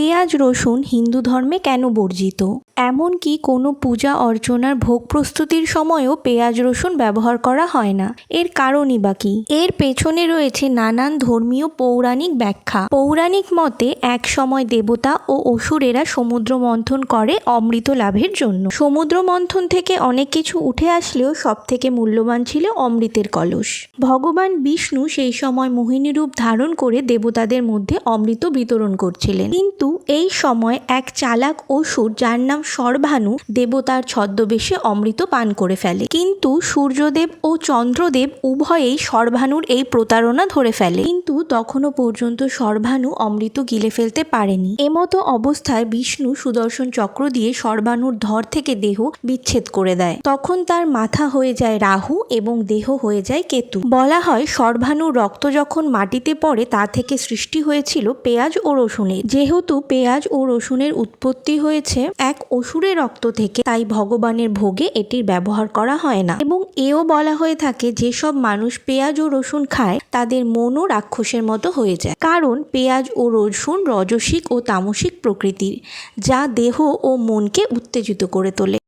পেঁয়াজ রসুন হিন্দু ধর্মে কেন বর্জিত? এমনকি কোনো পূজা অর্চনার ভোগ প্রস্তুতির সময়ও পেঁয়াজ রসুন ব্যবহার করা হয় না। এর কারণই বা কী? এর পেছনে রয়েছে নানান ধর্মীয় পৌরাণিক ব্যাখ্যা। পৌরাণিক মতে, এক সময় দেবতা ও অসুরেরা সমুদ্র মন্থন করে অমৃত লাভের জন্য। সমুদ্র মন্থন থেকে অনেক কিছু উঠে আসলেও সব থেকে মূল্যবান ছিল অমৃতের কলস। ভগবান বিষ্ণু সেই সময় মোহিনী রূপ ধারণ করে দেবতাদের মধ্যে অমৃত বিতরণ করছিলেন। কিন্তু এই সময় এক চালাক অসুর যার নাম সর্বানু দেবতার ছদ্মবেশে অমৃত পান করে ফেলে। কিন্তু সূর্যদেব ও চন্দ্রদেব উভয়েই সর্বানুর এই প্রতারণা ধরে ফেলে। কিন্তু তখনও পর্যন্ত সর্বানু অমৃত গিলে ফেলতে পারেনি। এমতো অবস্থায় বিষ্ণু সুদর্শন চক্র দিয়ে সর্বানুর ধর থেকে দেহ বিচ্ছেদ করে দেয়। তখন তার মাথা হয়ে যায় রাহু এবং দেহ হয়ে যায় কেতু। বলা হয় সর্বানুর রক্ত যখন মাটিতে পড়ে তা থেকে সৃষ্টি হয়েছিল পেঁয়াজ ও রসুনের যেহেতু পেঁয়াজ ও রসুনের উৎপত্তি হয়েছে এক অসুরের রক্ত থেকে। তাই ভগবানের ভোগে এটির ব্যবহার করা হয় না। এবং এও বলা হয়ে থাকে, যেসব মানুষ পেঁয়াজ ও রসুন খায়, তাদের মনও রাক্ষসের মতো হয়ে যায়। কারণ পেঁয়াজ ও রসুন রজসিক ও তামসিক প্রকৃতির, যা দেহ ও মনকে উত্তেজিত করে তোলে।